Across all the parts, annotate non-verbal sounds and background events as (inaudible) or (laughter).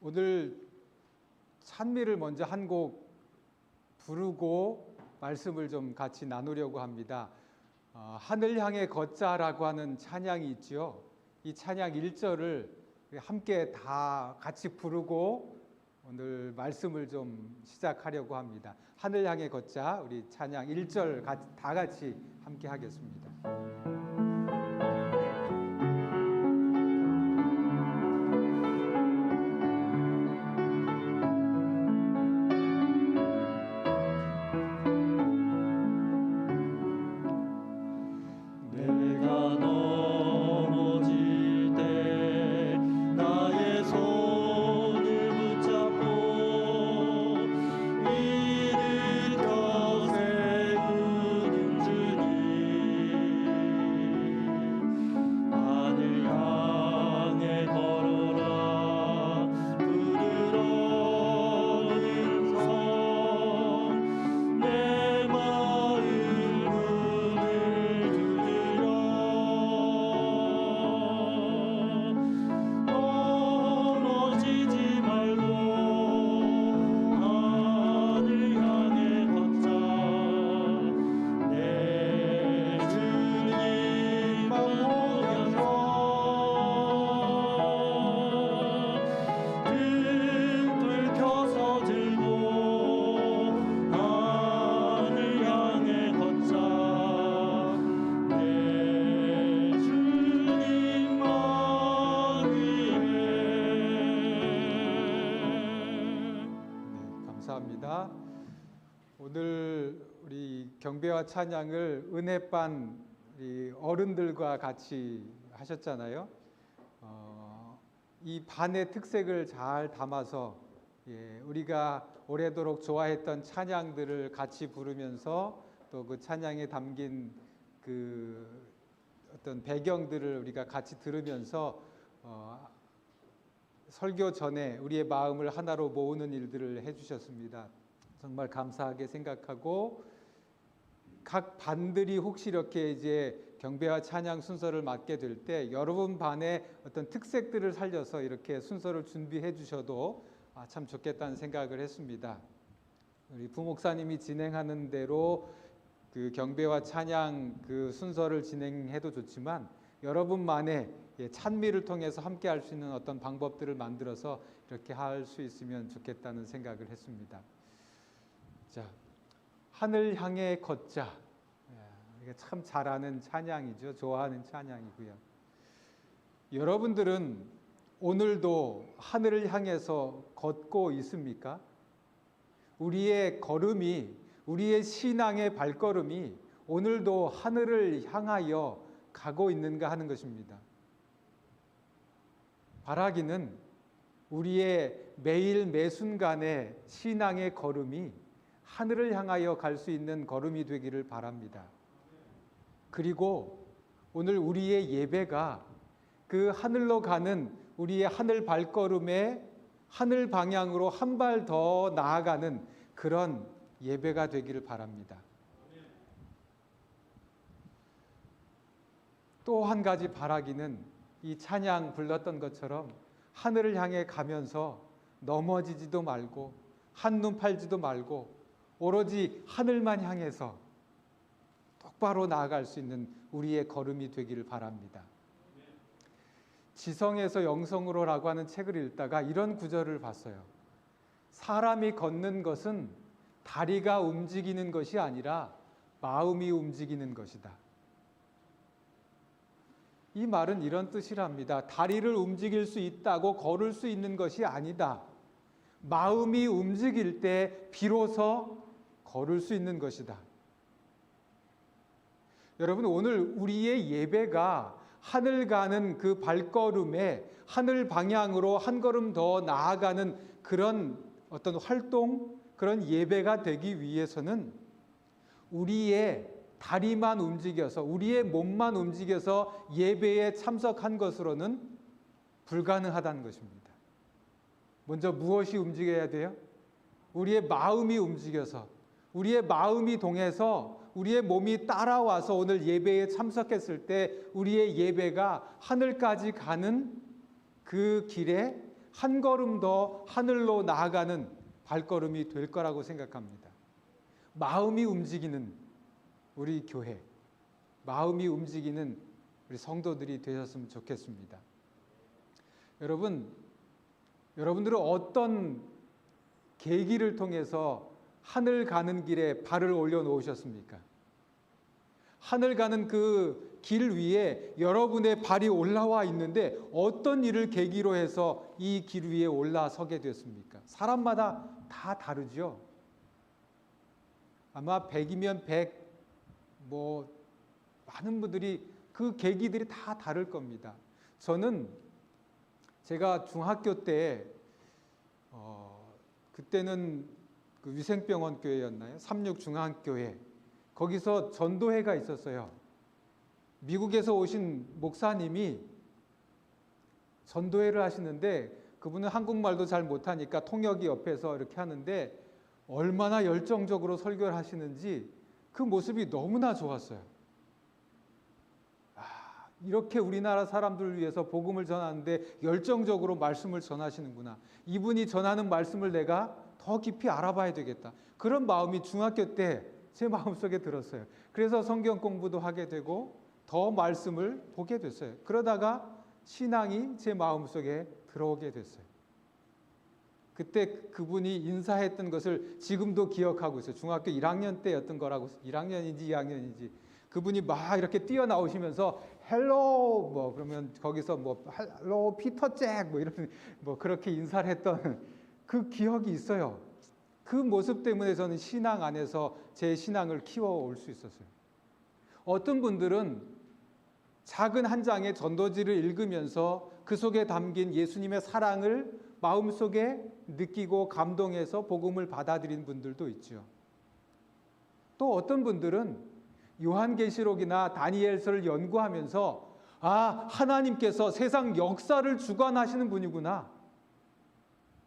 오늘 찬미를 먼저 한 곡 부르고 말씀을 좀 같이 나누려고 합니다. 어, 하늘 향해 걷자라고 하는 찬양이 있죠. 이 찬양 1절을 함께 다 같이 부르고 오늘 말씀을 좀 시작하려고 합니다. 하늘 향해 걷자 우리 찬양 1절 다 같이 함께 하겠습니다. 경배와 찬양을 은혜반 어른들과 같이 하셨잖아요. 어, 이 반의 특색을 잘 담아서 예, 우리가 오래도록 좋아했던 찬양들을 같이 부르면서 또 그 찬양에 담긴 그 어떤 배경들을 우리가 같이 들으면서 어, 설교 전에 우리의 마음을 하나로 모으는 일들을 해주셨습니다. 정말 감사하게 생각하고 각 반들이 혹시 이렇게 이제 경배와 찬양 순서를 맡게 될 때 여러분 반의 어떤 특색들을 살려서 이렇게 순서를 준비해 주셔도 아, 참 좋겠다는 생각을 했습니다. 우리 부목사님이 진행하는 대로 그 경배와 찬양 그 순서를 진행해도 좋지만 여러분만의 예, 찬미를 통해서 함께 할 수 있는 어떤 방법들을 만들어서 이렇게 할 수 있으면 좋겠다는 생각을 했습니다. 자, 하늘 향해 걷자. 예, 이게 참 잘하는 찬양이죠. 좋아하는 찬양이고요. 여러분들은 오늘도 하늘을 향해서 걷고 있습니까? 우리의 걸음이, 우리의 신앙의 발걸음이 오늘도 하늘을 향하여 가고 있는가 하는 것입니다. 바라기는 우리의 매일 매순간의 신앙의 걸음이 하늘을 향하여 갈 수 있는 걸음이 되기를 바랍니다. 그리고 오늘 우리의 예배가 그 하늘로 가는 우리의 하늘 발걸음에 하늘 방향으로 한 발 더 나아가는 그런 예배가 되기를 바랍니다. 또 한 가지 바라기는 이 찬양 불렀던 것처럼 하늘을 향해 가면서 넘어지지도 말고 한눈 팔지도 말고 오로지 하늘만 향해서 똑바로 나아갈 수 있는 우리의 걸음이 되기를 바랍니다. 지성에서 영성으로라고 하는 책을 읽다가 이런 구절을 봤어요. 사람이 걷는 것은 다리가 움직이는 것이 아니라 마음이 움직이는 것이다. 이 말은 이런 뜻이랍니다. 다리를 움직일 수 있다고 걸을 수 있는 것이 아니다. 마음이 움직일 때 비로소 걸을 수 있는 것이다. 여러분, 오늘 우리의 예배가 하늘 가는 그 발걸음에 하늘 방향으로 한 걸음 더 나아가는 그런 어떤 활동, 그런 예배가 되기 위해서는 우리의 다리만 움직여서 우리의 몸만 움직여서 예배에 참석한 것으로는 불가능하다는 것입니다. 먼저 무엇이 움직여야 돼요? 우리의 마음이 움직여서 우리의 마음이 동해서 우리의 몸이 따라와서 오늘 예배에 참석했을 때 우리의 예배가 하늘까지 가는 그 길에 한 걸음 더 하늘로 나아가는 발걸음이 될 거라고 생각합니다. 마음이 움직이는 우리 교회, 마음이 움직이는 우리 성도들이 되셨으면 좋겠습니다. 여러분, 여러분들은 어떤 계기를 통해서 하늘 가는 길에 발을 올려 놓으셨습니까? 하늘 가는 그 길 위에 여러분의 발이 올라와 있는데 어떤 일을 계기로 해서 이 길 위에 올라서게 됐습니까? 사람마다 다 다르죠. 아마 100이면 100, 뭐, 많은 분들이 그 계기들이 다 다를 겁니다. 저는 제가 중학교 때, 어, 그때는 그 위생병원 교회였나요? 삼육 중앙교회. 거기서 전도회가 있었어요. 미국에서 오신 목사님이 전도회를 하시는데 그분은 한국말도 잘 못하니까 통역이 옆에서 이렇게 하는데 얼마나 열정적으로 설교를 하시는지 그 모습이 너무나 좋았어요. 아, 이렇게 우리나라 사람들을 위해서 복음을 전하는데 열정적으로 말씀을 전하시는구나. 이분이 전하는 말씀을 내가 더 깊이 알아봐야 되겠다. 그런 마음이 중학교 때 제 (laughs) 마음속에 들었어요. 그래서 성경 공부도 하게 되고 더 말씀을 보게 됐어요. 그러다가 신앙이 제 마음속에 들어오게 됐어요. 그때 그분이 인사했던 것을 지금도 기억하고 있어요. 중학교 1학년 때였던 거라고 1학년인지 2학년인지 그분이 막 이렇게 뛰어나오시면서 헬로 뭐 그러면 거기서 뭐 헬로 피터 잭뭐 이런 뭐 그렇게 인사를 했던 그 기억이 있어요. 그 모습 때문에 저는 신앙 안에서 제 신앙을 키워올 수 있었어요. 어떤 분들은 작은 한 장의 전도지를 읽으면서 그 속에 담긴 예수님의 사랑을 마음속에 느끼고 감동해서 복음을 받아들인 분들도 있죠. 또 어떤 분들은 요한계시록이나 다니엘서를 연구하면서 아, 하나님께서 세상 역사를 주관하시는 분이구나.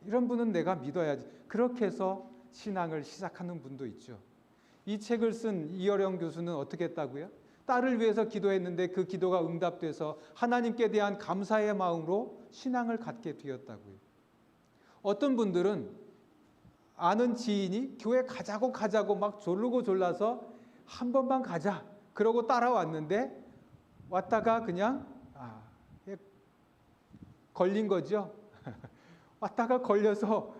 이런 분은 내가 믿어야지. 그렇게 해서 신앙을 시작하는 분도 있죠. 이 책을 쓴 이어령 교수는 어떻게 했다고요? 딸을 위해서 기도했는데 그 기도가 응답돼서 하나님께 대한 감사의 마음으로 신앙을 갖게 되었다고요. 어떤 분들은 아는 지인이 교회 가자고 가자고 막 졸르고 졸라서 한 번만 가자. 그러고 따라왔는데 왔다가 그냥 아, 예, 걸린 거죠. 왔다가 걸려서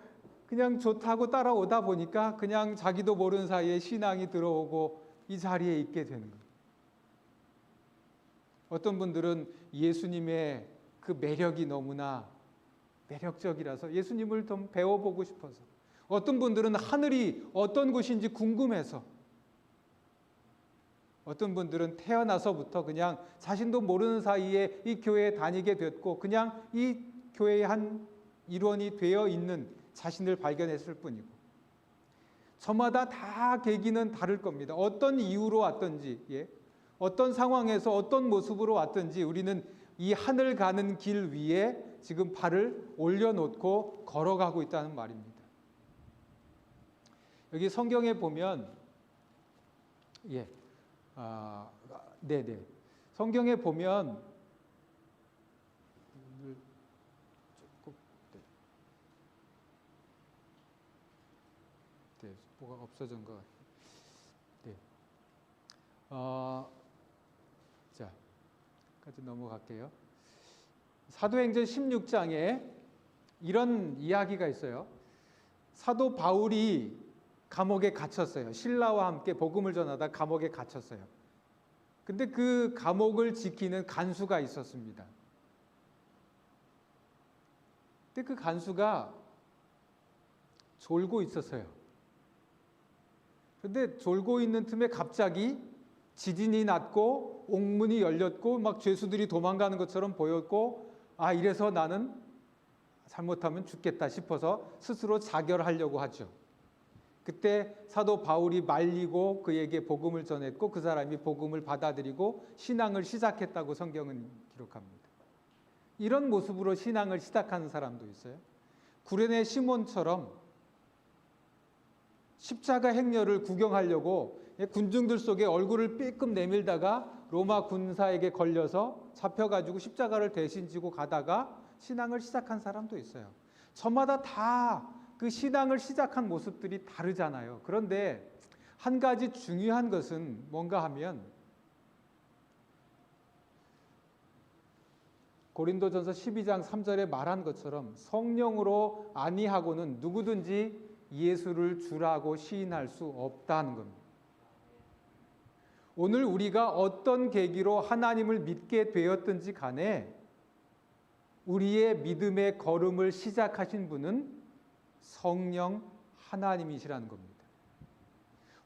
그냥 좋다고 따라오다 보니까 그냥 자기도 모르는 사이에 신앙이 들어오고 이 자리에 있게 되는 거예요. 어떤 분들은 예수님의 그 매력이 너무나 매력적이라서 예수님을 좀 배워보고 싶어서 어떤 분들은 하늘이 어떤 곳인지 궁금해서 어떤 분들은 태어나서부터 그냥 자신도 모르는 사이에 이 교회에 다니게 됐고 그냥 이 교회의 한 일원이 되어 있는 자신을 발견했을 뿐이고 저마다 다 계기는 다를 겁니다. 어떤 이유로 왔든지 예? 어떤 상황에서 어떤 모습으로 왔든지 우리는 이 하늘 가는 길 위에 지금 발을 올려놓고 걸어가고 있다는 말입니다. 여기 성경에 보면 예, 아, 네, 네. 성경에 보면 오늘 조금 네, 네, 뭐가 없어진 것 같아요. 네. 어, 자, 까지 넘어갈게요. 사도행전 16장에 이런 이야기가 있어요. 사도 바울이 감옥에 갇혔어요. 신라와 함께 복음을 전하다 감옥에 갇혔어요. 근데 그 감옥을 지키는 간수가 있었습니다. 근데 그 간수가 졸고 있었어요. 근데 졸고 있는 틈에 갑자기 지진이 났고 옥문이 열렸고 막 죄수들이 도망가는 것처럼 보였고 아 이래서 나는 잘못하면 죽겠다 싶어서 스스로 자결하려고 하죠. 그때 사도 바울이 말리고 그에게 복음을 전했고 그 사람이 복음을 받아들이고 신앙을 시작했다고 성경은 기록합니다. 이런 모습으로 신앙을 시작하는 사람도 있어요. 구레네 시몬처럼 십자가 행렬을 구경하려고 군중들 속에 얼굴을 삐끔 내밀다가 로마 군사에게 걸려서 잡혀가지고 십자가를 대신 지고 가다가 신앙을 시작한 사람도 있어요. 저마다 다 그 신앙을 시작한 모습들이 다르잖아요. 그런데 한 가지 중요한 것은 뭔가 하면 고린도전서 12장 3절에 말한 것처럼 성령으로 아니하고는 누구든지 예수를 주라고 시인할 수 없다는 겁니다. 오늘 우리가 어떤 계기로 하나님을 믿게 되었든지 간에 우리의 믿음의 걸음을 시작하신 분은 성령 하나님이시라는 겁니다.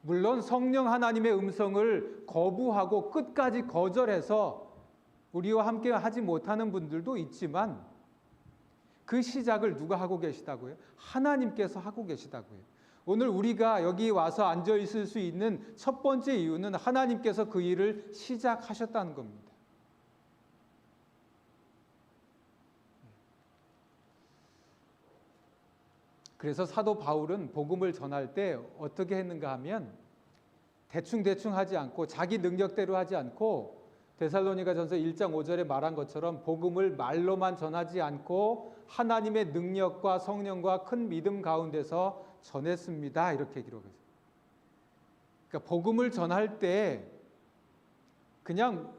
물론 성령 하나님의 음성을 거부하고 끝까지 거절해서 우리와 함께 하지 못하는 분들도 있지만 그 시작을 누가 하고 계시다고요? 하나님께서 하고 계시다고요. 오늘 우리가 여기 와서 앉아 있을 수 있는 첫 번째 이유는 하나님께서 그 일을 시작하셨다는 겁니다. 그래서 사도 바울은 복음을 전할 때 어떻게 했는가 하면 대충대충 하지 않고 자기 능력대로 하지 않고 데살로니가전서 1장 5절에 말한 것처럼 복음을 말로만 전하지 않고 하나님의 능력과 성령과 큰 믿음 가운데서 전했습니다. 이렇게 기록했어요. 그러니까 복음을 전할 때 그냥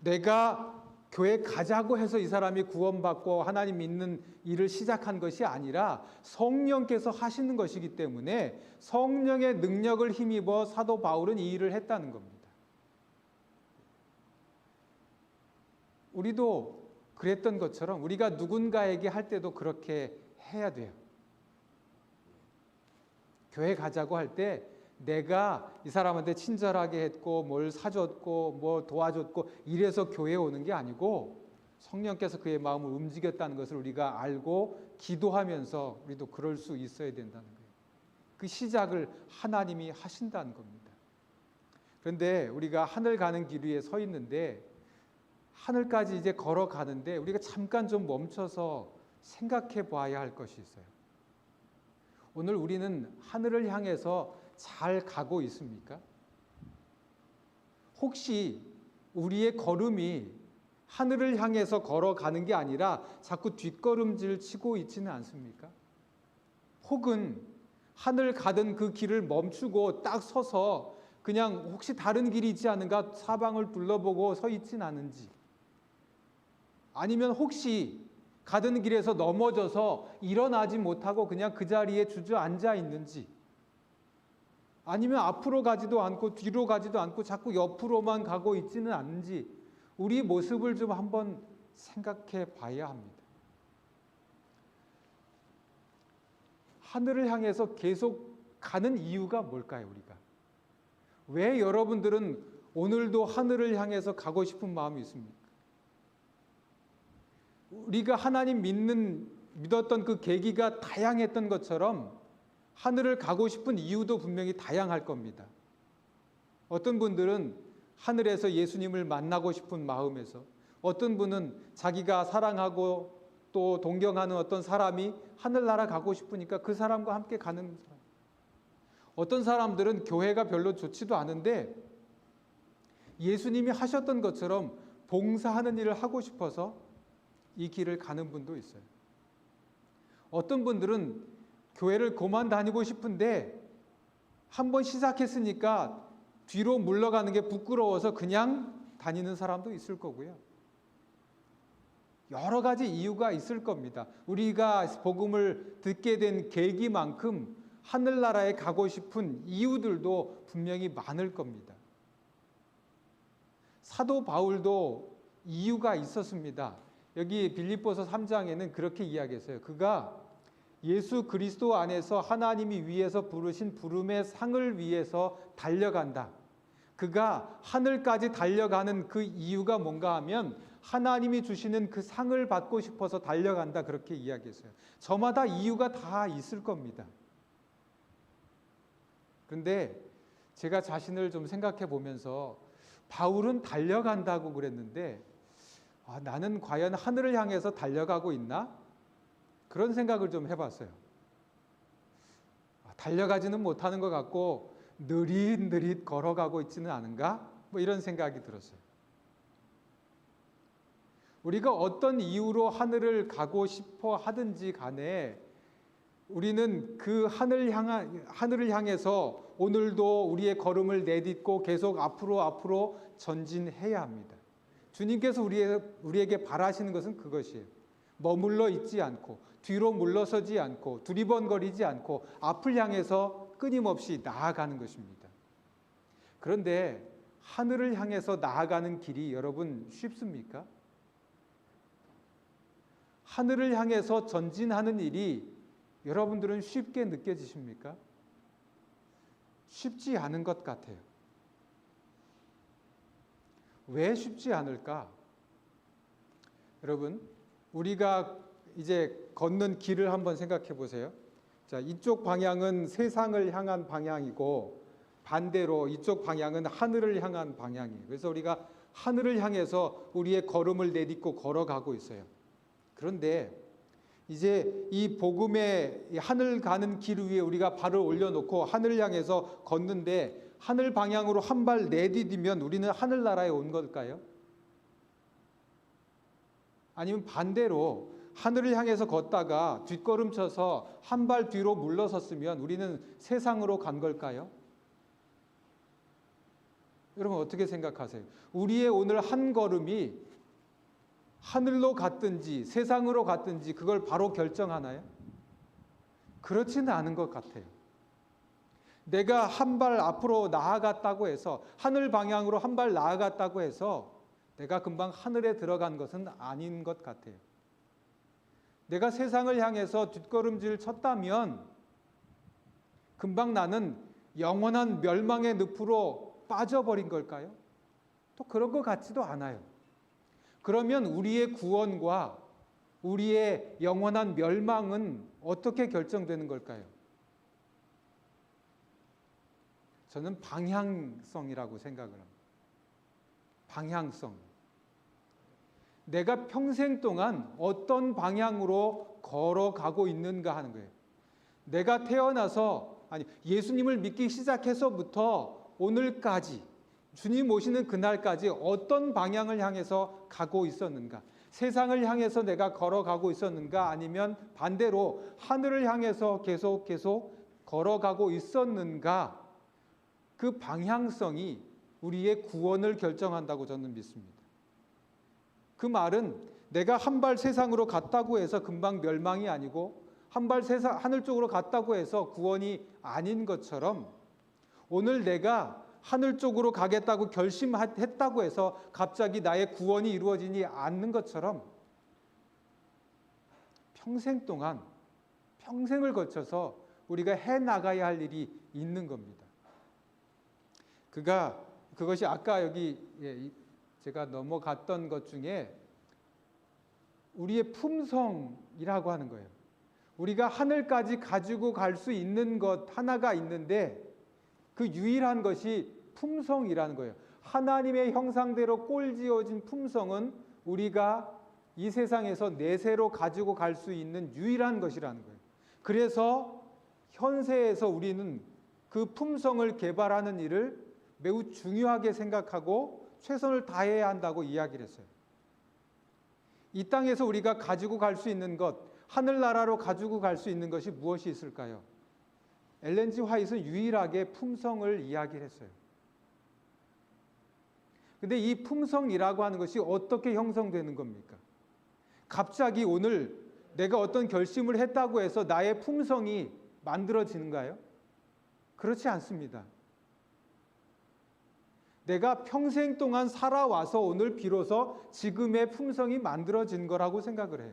내가 교회 가자고 해서 이 사람이 구원받고 하나님 믿는 일을 시작한 것이 아니라 성령께서 하시는 것이기 때문에 성령의 능력을 힘입어 사도 바울은 이 일을 했다는 겁니다. 우리도 그랬던 것처럼 우리가 누군가에게 할 때도 그렇게 해야 돼요. 교회 가자고 할 때 내가 이 사람한테 친절하게 했고 뭘 사줬고 뭐 도와줬고 이래서 교회에 오는 게 아니고 성령께서 그의 마음을 움직였다는 것을 우리가 알고 기도하면서 우리도 그럴 수 있어야 된다는 거예요. 그 시작을 하나님이 하신다는 겁니다. 그런데 우리가 하늘 가는 길 위에 서 있는데 하늘까지 이제 걸어가는데 우리가 잠깐 좀 멈춰서 생각해 봐야 할 것이 있어요. 오늘 우리는 하늘을 향해서 잘 가고 있습니까? 혹시 우리의 걸음이 하늘을 향해서 걸어가는 게 아니라 자꾸 뒷걸음질 치고 있지는 않습니까? 혹은 하늘 가던 그 길을 멈추고 딱 서서 그냥 혹시 다른 길이 있지 않은가 사방을 둘러보고 서 있진 않은지 아니면 혹시 가던 길에서 넘어져서 일어나지 못하고 그냥 그 자리에 주저앉아 있는지 아니면 앞으로 가지도 않고 뒤로 가지도 않고 자꾸 옆으로만 가고 있지는 않는지 우리 모습을 좀 한번 생각해 봐야 합니다. 하늘을 향해서 계속 가는 이유가 뭘까요, 우리가? 왜 여러분들은 오늘도 하늘을 향해서 가고 싶은 마음이 있습니까? 우리가 하나님 믿는 믿었던 그 계기가 다양했던 것처럼 하늘을 가고 싶은 이유도 분명히 다양할 겁니다. 어떤 분들은 하늘에서 예수님을 만나고 싶은 마음에서 어떤 분은 자기가 사랑하고 또 동경하는 어떤 사람이 하늘나라 가고 싶으니까 그 사람과 함께 가는 사람. 어떤 사람들은 교회가 별로 좋지도 않은데 예수님이 하셨던 것처럼 봉사하는 일을 하고 싶어서 이 길을 가는 분도 있어요. 어떤 분들은 교회를 그만 다니고 싶은데 한번 시작했으니까 뒤로 물러가는 게 부끄러워서 그냥 다니는 사람도 있을 거고요. 여러 가지 이유가 있을 겁니다. 우리가 복음을 듣게 된 계기만큼 하늘나라에 가고 싶은 이유들도 분명히 많을 겁니다. 사도 바울도 이유가 있었습니다. 여기 빌립보서 3장에는 그렇게 이야기했어요. 그가 예수 그리스도 안에서 하나님이 위에서 부르신 부름의 상을 위해서 달려간다. 그가 하늘까지 달려가는 그 이유가 뭔가 하면 하나님이 주시는 그 상을 받고 싶어서 달려간다. 그렇게 이야기했어요. 저마다 이유가 다 있을 겁니다. 그런데 제가 자신을 좀 생각해 보면서 바울은 달려간다고 그랬는데 아, 나는 과연 하늘을 향해서 달려가고 있나? 그런 생각을 좀 해봤어요. 아, 달려가지는 못하는 것 같고 느릿느릿 걸어가고 있지는 않은가? 뭐 이런 생각이 들었어요. 우리가 어떤 이유로 하늘을 가고 싶어 하든지 간에 우리는 그 하늘 향한 하늘을 향해서 오늘도 우리의 걸음을 내딛고 계속 앞으로 앞으로 전진해야 합니다. 주님께서 우리에게 바라시는 것은 그것이에요. 머물러 있지 않고 뒤로 물러서지 않고 두리번거리지 않고 앞을 향해서 끊임없이 나아가는 것입니다. 그런데 하늘을 향해서 나아가는 길이 여러분 쉽습니까? 하늘을 향해서 전진하는 일이 여러분들은 쉽게 느껴지십니까? 쉽지 않은 것 같아요. 왜 쉽지 않을까? 여러분, 우리가 이제 걷는 길을 한번 생각해 보세요. 자, 이쪽 방향은 세상을 향한 방향이고 반대로 이쪽 방향은 하늘을 향한 방향이에요. 그래서 우리가 하늘을 향해서 우리의 걸음을 내딛고 걸어가고 있어요. 그런데 이제 이 복음의 이 하늘 가는 길 위에 우리가 발을 올려놓고 하늘을 향해서 걷는데 하늘 방향으로 한 발 내디디면 우리는 하늘나라에 온 걸까요? 아니면 반대로 하늘을 향해서 걷다가 뒷걸음 쳐서 한 발 뒤로 물러섰으면 우리는 세상으로 간 걸까요? 여러분 어떻게 생각하세요? 우리의 오늘 한 걸음이 하늘로 갔든지 세상으로 갔든지 그걸 바로 결정하나요? 그렇지는 않은 것 같아요. 내가 한 발 앞으로 나아갔다고 해서 하늘 방향으로 한 발 나아갔다고 해서 내가 금방 하늘에 들어간 것은 아닌 것 같아요. 내가 세상을 향해서 뒷걸음질 쳤다면 금방 나는 영원한 멸망의 늪으로 빠져버린 걸까요? 또 그런 것 같지도 않아요. 그러면 우리의 구원과 우리의 영원한 멸망은 어떻게 결정되는 걸까요? 저는 방향성이라고 생각을 합니다. 방향성. 내가 평생 동안 어떤 방향으로 걸어가고 있는가 하는 거예요. 내가 태어나서 아니 예수님을 믿기 시작해서부터 오늘까지 주님 오시는 그날까지 어떤 방향을 향해서 가고 있었는가? 세상을 향해서 내가 걸어가고 있었는가? 아니면 반대로 하늘을 향해서 계속 계속 걸어가고 있었는가? 그 방향성이 우리의 구원을 결정한다고 저는 믿습니다. 그 말은 내가 한 발 세상으로 갔다고 해서 금방 멸망이 아니고 한 발 세상 하늘 쪽으로 갔다고 해서 구원이 아닌 것처럼 오늘 내가 하늘 쪽으로 가겠다고 결심했다고 해서 갑자기 나의 구원이 이루어지지 않는 것처럼 평생 동안 평생을 거쳐서 우리가 해 나가야 할 일이 있는 겁니다. 그가 그것이 아까 여기 예, 제가 넘어갔던 것 중에 우리의 품성이라고 하는 거예요. 우리가 하늘까지 가지고 갈 수 있는 것 하나가 있는데 그 유일한 것이 품성이라는 거예요. 하나님의 형상대로 꼴지어진 품성은 우리가 이 세상에서 내세로 가지고 갈 수 있는 유일한 것이라는 거예요. 그래서 현세에서 우리는 그 품성을 개발하는 일을 매우 중요하게 생각하고 최선을 다해야 한다고 이야기를 했어요. 이 땅에서 우리가 가지고 갈 수 있는 것, 하늘나라로 가지고 갈 수 있는 것이 무엇이 있을까요? 엘렌지 화이트는 유일하게 품성을 이야기를 했어요. 근데 이 품성이라고 하는 것이 어떻게 형성되는 겁니까? 갑자기 오늘 내가 어떤 결심을 했다고 해서 나의 품성이 만들어지는가요? 그렇지 않습니다. 내가 평생 동안 살아와서 오늘 비로소 지금의 품성이 만들어진 거라고 생각을 해요.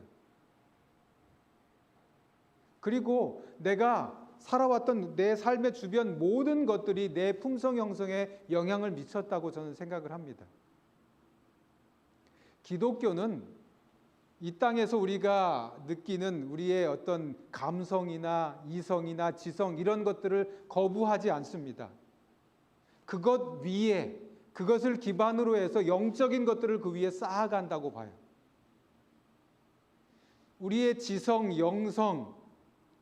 그리고 내가 살아왔던 내 삶의 주변 모든 것들이 내 품성 형성에 영향을 미쳤다고 저는 생각을 합니다. 기독교는 이 땅에서 우리가 느끼는 우리의 어떤 감성이나 이성이나 지성 이런 것들을 거부하지 않습니다. 그것 위에 그것을 기반으로 해서 영적인 것들을 그 위에 쌓아간다고 봐요. 우리의 지성, 영성,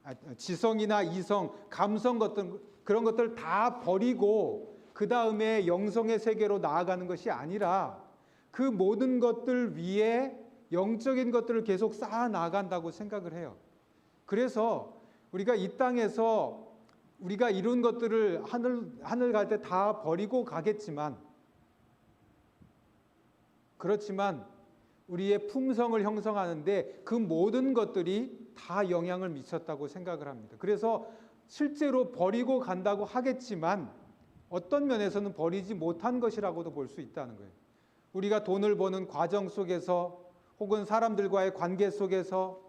아, 지성이나 이성, 감성 같은 그런 것들 다 버리고 그 다음에 영성의 세계로 나아가는 것이 아니라 그 모든 것들 위에 영적인 것들을 계속 쌓아 나간다고 생각을 해요. 그래서 우리가 이 땅에서 우리가 이룬 것들을 하늘 하늘 갈 때 다 버리고 가겠지만 그렇지만 우리의 품성을 형성하는데 그 모든 것들이 다 영향을 미쳤다고 생각을 합니다. 그래서 실제로 버리고 간다고 하겠지만 어떤 면에서는 버리지 못한 것이라고도 볼 수 있다는 거예요. 우리가 돈을 버는 과정 속에서 혹은 사람들과의 관계 속에서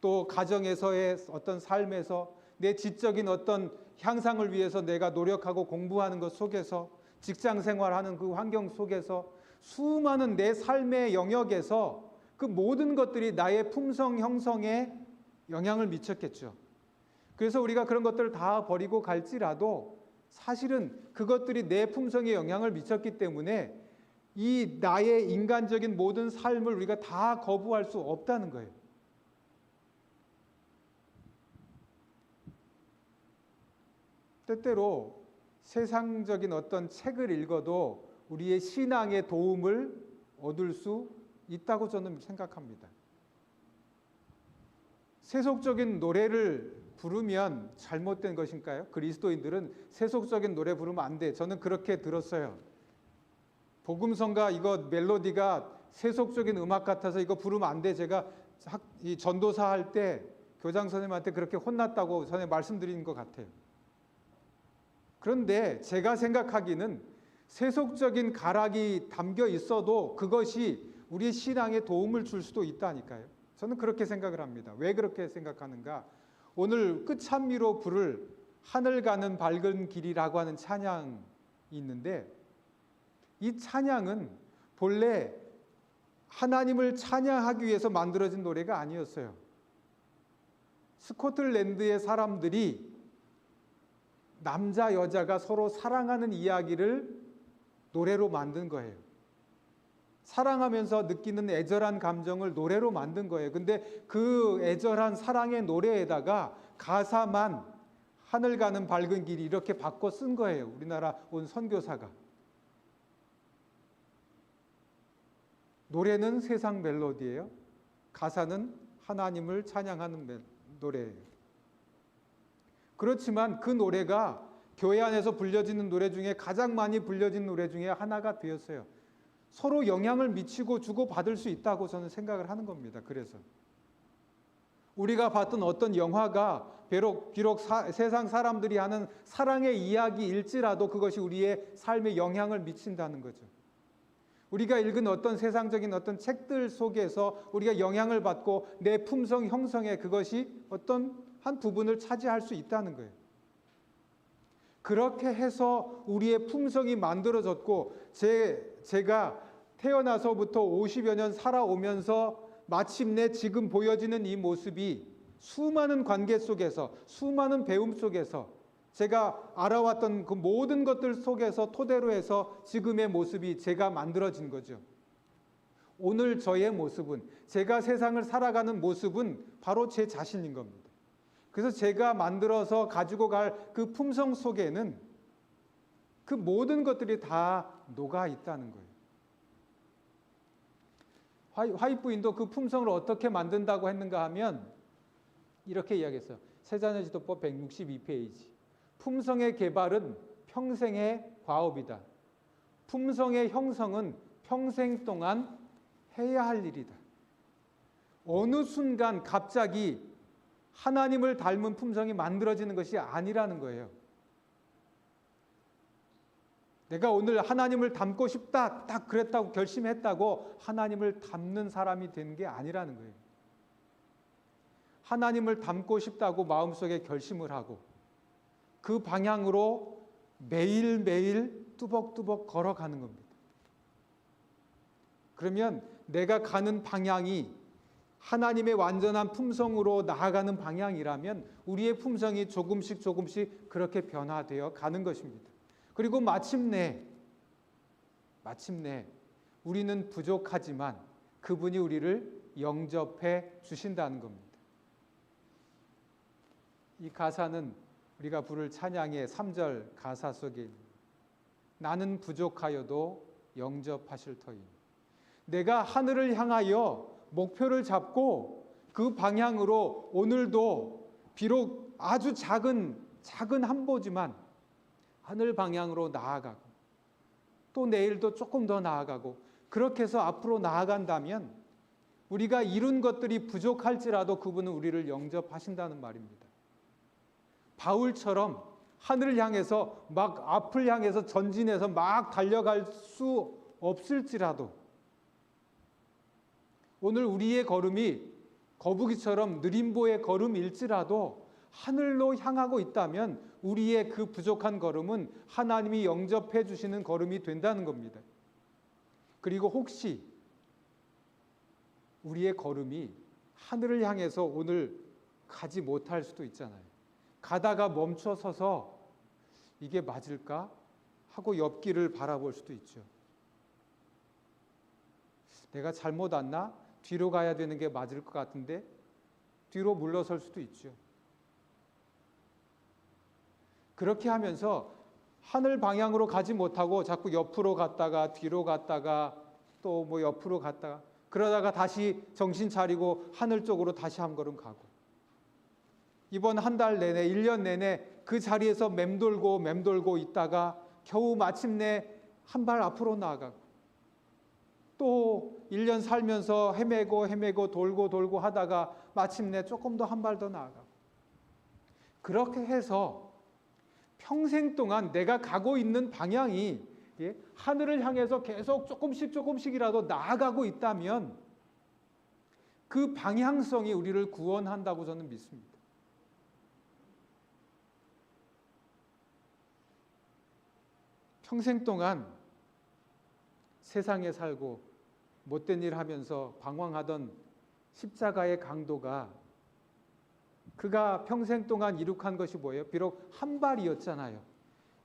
또 가정에서의 어떤 삶에서 내 지적인 어떤 향상을 위해서 내가 노력하고 공부하는 것 속에서 직장 생활하는 그 환경 속에서 수많은 내 삶의 영역에서 그 모든 것들이 나의 품성 형성에 영향을 미쳤겠죠. 그래서 우리가 그런 것들을 다 버리고 갈지라도 사실은 그것들이 내 품성에 영향을 미쳤기 때문에 이 나의 인간적인 모든 삶을 우리가 다 거부할 수 없다는 거예요. 때때로 세상적인 어떤 책을 읽어도 우리의 신앙에 도움을 얻을 수 있다고 저는 생각합니다. 세속적인 노래를 부르면 잘못된 것인가요? 그리스도인들은 세속적인 노래 부르면 안 돼. 저는 그렇게 들었어요. 복음성가 이거 멜로디가 세속적인 음악 같아서 이거 부르면 안 돼. 제가 학, 이 전도사 할 때 교장 선생님한테 그렇게 혼났다고 전에 말씀드린 것 같아요. 그런데 제가 생각하기는 세속적인 가락이 담겨 있어도 그것이 우리 신앙에 도움을 줄 수도 있다니까요. 저는 그렇게 생각을 합니다. 왜 그렇게 생각하는가? 오늘 끝찬미로 부를 하늘 가는 밝은 길이라고 하는 찬양이 있는데 이 찬양은 본래 하나님을 찬양하기 위해서 만들어진 노래가 아니었어요. 스코틀랜드의 사람들이 남자 여자가 서로 사랑하는 이야기를 노래로 만든 거예요. 사랑하면서 느끼는 애절한 감정을 노래로 만든 거예요. 근데 그 애절한 사랑의 노래에다가 가사만 하늘 가는 밝은 길이 이렇게 바꿔 쓴 거예요. 우리나라 온 선교사가. 노래는 세상 멜로디예요. 가사는 하나님을 찬양하는 멜- 노래예요. 그렇지만 그 노래가 교회 안에서 불려지는 노래 중에 가장 많이 불려진 노래 중에 하나가 되었어요. 서로 영향을 미치고 주고 받을 수 있다고 저는 생각을 하는 겁니다. 그래서 우리가 봤던 어떤 영화가 비록 비록 사- 세상 사람들이 하는 사랑의 이야기일지라도 그것이 우리의 삶에 영향을 미친다는 거죠. 우리가 읽은 어떤 세상적인 어떤 책들 속에서 우리가 영향을 받고 내 품성 형성에 그것이 어떤 한 부분을 차지할 수 있다는 거예요. 그렇게 해서 우리의 품성이 만들어졌고 제 제가 태어나서부터 50여 년 살아오면서 마침내 지금 보여지는 이 모습이 수많은 관계 속에서 수많은 배움 속에서 제가 알아왔던 그 모든 것들 속에서 토대로 해서 지금의 모습이 제가 만들어진 거죠. 오늘 저의 모습은 제가 세상을 살아가는 모습은 바로 제 자신인 겁니다. 그래서 제가 만들어서 가지고 갈 그 품성 속에는 그 모든 것들이 다 녹아 있다는 거예요. 화이- 화이트부인도 그 품성을 어떻게 만든다고 했는가 하면 이렇게 이야기했어요. 세자녀 지도법 162페이지. 품성의 개발은 평생의 과업이다. 품성의 형성은 평생 동안 해야 할 일이다. 어느 순간 갑자기 하나님을 닮은 품성이 만들어지는 것이 아니라는 거예요. 내가 오늘 하나님을 닮고 싶다, 딱 그랬다고 결심했다고 하나님을 닮는 사람이 되는 게 아니라는 거예요. 하나님을 닮고 싶다고 마음속에 결심을 하고 그 방향으로 매일매일 뚜벅뚜벅 걸어가는 겁니다. 그러면 내가 가는 방향이 하나님의 완전한 품성으로 나아가는 방향이라면 우리의 품성이 조금씩 조금씩 그렇게 변화되어 가는 것입니다. 그리고 마침내 마침내 우리는 부족하지만 그분이 우리를 영접해 주신다는 겁니다. 이 가사는 우리가 부를 찬양의 3절 가사 속에 나는 부족하여도 영접하실 터이니 내가 하늘을 향하여 목표를 잡고 그 방향으로 오늘도 비록 아주 작은 작은 한 보지만 하늘 방향으로 나아가고 또 내일도 조금 더 나아가고 그렇게 해서 앞으로 나아간다면 우리가 이룬 것들이 부족할지라도 그분은 우리를 영접하신다는 말입니다. 바울처럼 하늘을 향해서 막 앞을 향해서 전진해서 막 달려갈 수 없을지라도 오늘 우리의 걸음이 거북이처럼 느림보의 걸음일지라도 하늘로 향하고 있다면 우리의 그 부족한 걸음은 하나님이 영접해 주시는 걸음이 된다는 겁니다. 그리고 혹시 우리의 걸음이 하늘을 향해서 오늘 가지 못할 수도 있잖아요. 가다가 멈춰 서서 이게 맞을까 하고 옆길을 바라볼 수도 있죠. 내가 잘못 왔나? 뒤로 가야 되는 게 맞을 것 같은데 뒤로 물러설 수도 있죠. 그렇게 하면서 하늘 방향으로 가지 못하고 자꾸 옆으로 갔다가 뒤로 갔다가 또 뭐 옆으로 갔다가 그러다가 다시 정신 차리고 하늘 쪽으로 다시 한 걸음 가고 이번 한 달 내내 1년 내내 그 자리에서 맴돌고 맴돌고 있다가 겨우 마침내 한 발 앞으로 나아가고 또 1년 살면서 헤매고 헤매고 돌고 돌고 하다가 마침내 조금 더 한 발 더 나아가고 그렇게 해서 평생 동안 내가 가고 있는 방향이 예, 하늘을 향해서 계속 조금씩 조금씩이라도 나아가고 있다면 그 방향성이 우리를 구원한다고 저는 믿습니다. 평생 동안 세상에 살고 못된 일 하면서 방황하던 십자가의 강도가 그가 평생 동안 이룩한 것이 뭐예요? 비록 한 발이었잖아요.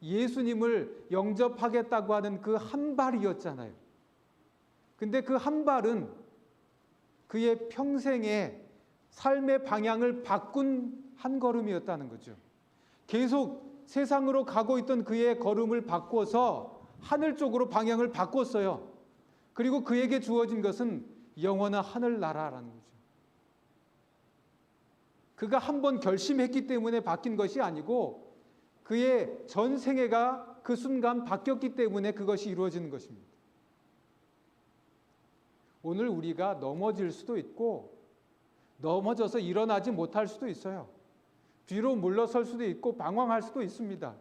예수님을 영접하겠다고 하는 그 한 발이었잖아요. 근데 그 한 발은 그의 평생의 삶의 방향을 바꾼 한 걸음이었다는 거죠. 계속 세상으로 가고 있던 그의 걸음을 바꿔서 하늘 쪽으로 방향을 바꿨어요. 그리고 그에게 주어진 것은 영원한 하늘 나라라는 거죠. 그가 한 번 결심했기 때문에 바뀐 것이 아니고 그의 전 생애가 그 순간 바뀌었기 때문에 그것이 이루어지는 것입니다. 오늘 우리가 넘어질 수도 있고 넘어져서 일어나지 못할 수도 있어요. 뒤로 물러설 수도 있고 방황할 수도 있습니다.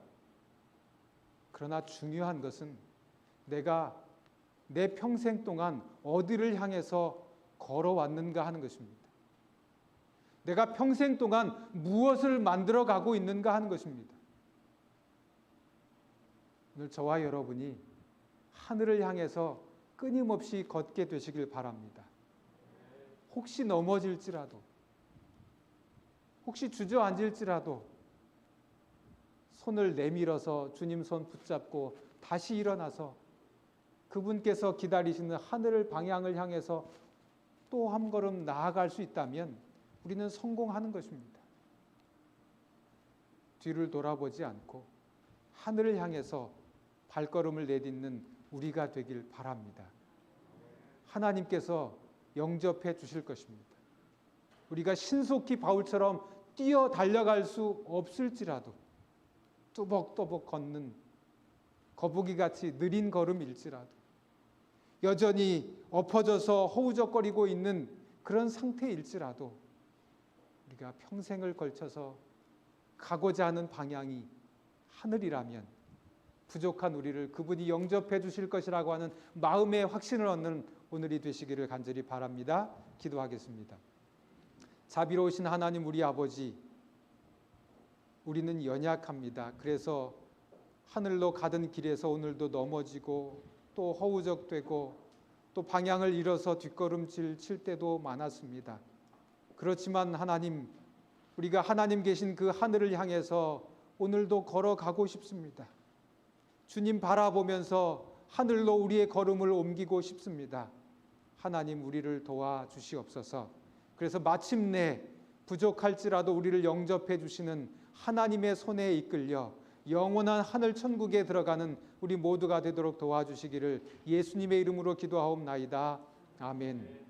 그러나 중요한 것은 내가 내 평생 동안 어디를 향해서 걸어왔는가 하는 것입니다. 내가 평생 동안 무엇을 만들어 가고 있는가 하는 것입니다. 오늘 저와 여러분이 하늘을 향해서 끊임없이 걷게 되시길 바랍니다. 혹시 넘어질지라도, 혹시 주저앉을지라도 손을 내밀어서 주님 손 붙잡고 다시 일어나서 그분께서 기다리시는 하늘 방향을 향해서 또 한 걸음 나아갈 수 있다면 우리는 성공하는 것입니다. 뒤를 돌아보지 않고 하늘을 향해서 발걸음을 내딛는 우리가 되길 바랍니다. 하나님께서 영접해 주실 것입니다. 우리가 신속히 바울처럼 뛰어 달려갈 수 없을지라도 뚜벅뚜벅 걷는 거북이 같이 느린 걸음일지라도 여전히 엎어져서 허우적거리고 있는 그런 상태일지라도 우리가 평생을 걸쳐서 가고자 하는 방향이 하늘이라면 부족한 우리를 그분이 영접해 주실 것이라고 하는 마음의 확신을 얻는 오늘이 되시기를 간절히 바랍니다. 기도하겠습니다. 자비로우신 하나님 우리 아버지 우리는 연약합니다. 그래서 하늘로 가던 길에서 오늘도 넘어지고 또 허우적되고 또 방향을 잃어서 뒷걸음질 칠 때도 많았습니다. 그렇지만 하나님 우리가 하나님 계신 그 하늘을 향해서 오늘도 걸어가고 싶습니다. 주님 바라보면서 하늘로 우리의 걸음을 옮기고 싶습니다. 하나님 우리를 도와 주시옵소서. 그래서 마침내 부족할지라도 우리를 영접해 주시는 하나님의 손에 이끌려 영원한 하늘 천국에 들어가는 우리 모두가 되도록 도와주시기를 예수님의 이름으로 기도하옵나이다. 아멘.